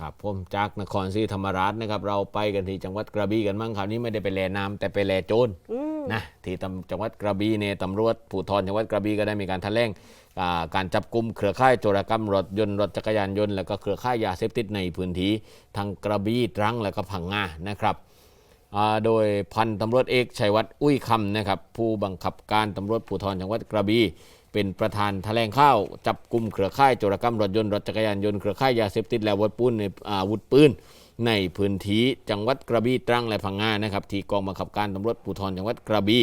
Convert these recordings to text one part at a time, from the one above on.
ครับผมจากนครศรีธรรมราชนะครับ เราไปกันที่จังหวัดกระบี่กันมั่งคราวนี้ไม่ได้ไปแลน้ำแต่ไปแลโจรอืมนะที่ตำจังหวัดกระบี่เนี่ยตำรวจภูธรจังหวัดกระบี่ก็ได้มีการแถลงอ่าการจับกลุ่มเครือข่ายโจรกรรมรถยนต์รถจักรยานยนต์แล้วก็เครือข่ายยาเสพติดในพื้นที่ทางกระบี่ตรังและก็พังงานะครับอ่า โดยพันตำรวจเอกชัยวัฒน์อุ้ยคำนะครับผู้บังคับการตำรวจภูธรจังหวัดกระบี่เป็นประธานแถลงข่าวจับกลุ่มเครือข่ายโจรกรรมรถยนต์รถจักรยานยนต์เครือข่ายยาเสพติดและอาวุธปืนในอาวุธปืนในพื้นที่จังหวัดกระบี่ตรังและพังงานะครับที่กองบังคับการตำรวจภูธรจังหวัดกระบี่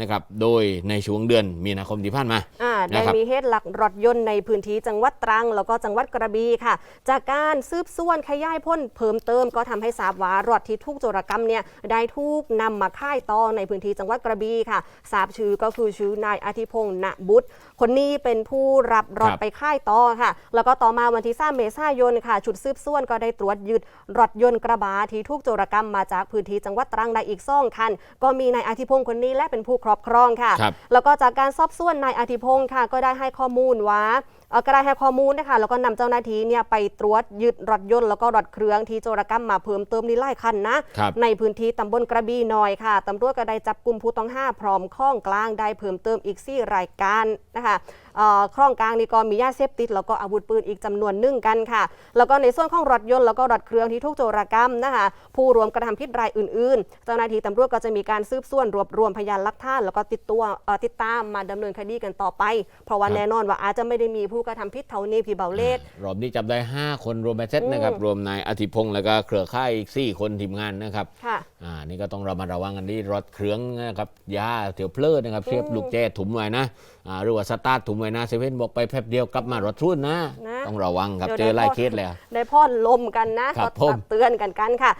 นะครับโดยในช่วงเดือนมีนาคมที่ผ่านมาอ่าได้นะครับมีเหตุหลักรถยนต์ในพื้นที่จังหวัดตรัง แล้วก็จังหวัดกระบี่ค่ะ จากการสืบสวนขยายพ้นเพิ่มเติมก็ทำให้ทราบว่ารถที่ถูกโจรกรรมเนี่ยได้ถูกนำมาค่ายต่อในพื้นที่จังหวัดกระบี่ค่ะทราบชื่อก็คือชื่อนายอาทิพงษ์ณบุตร คนนี้เป็นผู้รับรถครับไปค่ายต่อค่ะ แล้วก็ต่อมาวันที่3เมษายนค่ะชุดสืบสวนก็ได้ตรวจยึดรถยนต์กระบะที่ถูกโจรกรรมมาจากพื้นที่จังหวัดตรังได้อีกซ่องคัน ก็มีนายอาทิพงษ์คนนี้และเป็นผู้ครอบครองค่ะครับแล้วก็จากการสอบสวนนายอาทิพงศ์ค่ะก็ได้ให้ข้อมูลว่า ก็ได้ให้ข้อมูลนะคะแล้วก็นำเจ้าหน้าที่เนี่ยไปตรวจยึดรถยนต์แล้วก็รถเครื่องที่โจรกรรมมาเพิ่มเติมนี่ไล่คันนะครับในพื้นที่ตำบลกระบี่น้อยค่ะตำรวจก็ได้จับกลุ่มผู้ต้องห้าพร้อมข้องกลางได้เพิ่มเติมอีกสี่รายการนะคะเอ่อข้องกลางนี่ก็มียาเสพติดแล้วก็อาวุธปืนอีกจำนวนหนึ่งกันค่ะ แล้วก็ในส่วนของรถยนต์แล้วก็รถเครื่องที่ถูกโจรกรรมนะคะผู้รวมกระทำผิดรายอื่น ๆ เจ้าหน้าที่ตำรวจก็จะมีการสืบสวนรวบรวมพยานหลักฐานแล้วก็ติดตัวเอ่อติดตามมาดำเนินคดีกันต่อไป เพราะว่าครับแน่นอนว่าอาจจะไม่ได้มีผู้กระทำผิดเท่านี้พี่เบาเลศรอบนี้จับได้ 5 คนรวมไปเซตนะครับอืมรวมนายอธิพงศ์แล้วก็เครือข่ายอีก 4 คนทีมงานนะครับค่ะอ่านี่ก็ต้องระมัดระวังกันที่รถเครื่องนะครับยาเถียวเพลิดนะครับเทียบลูกแจ้ถุมไว้นะอ่าหรือว่าสตาร์ทถุมไว้นะเซเว่นบอกไปแป๊บเดียวกลับมารถรุ่นนะ นะ ต้องระวังครับเดี๋ยวเจอได้ไล่ข้อเคสเลยได้พ่อนลมกันนะครับก็ผม ตักเตือนกันกันค่ะ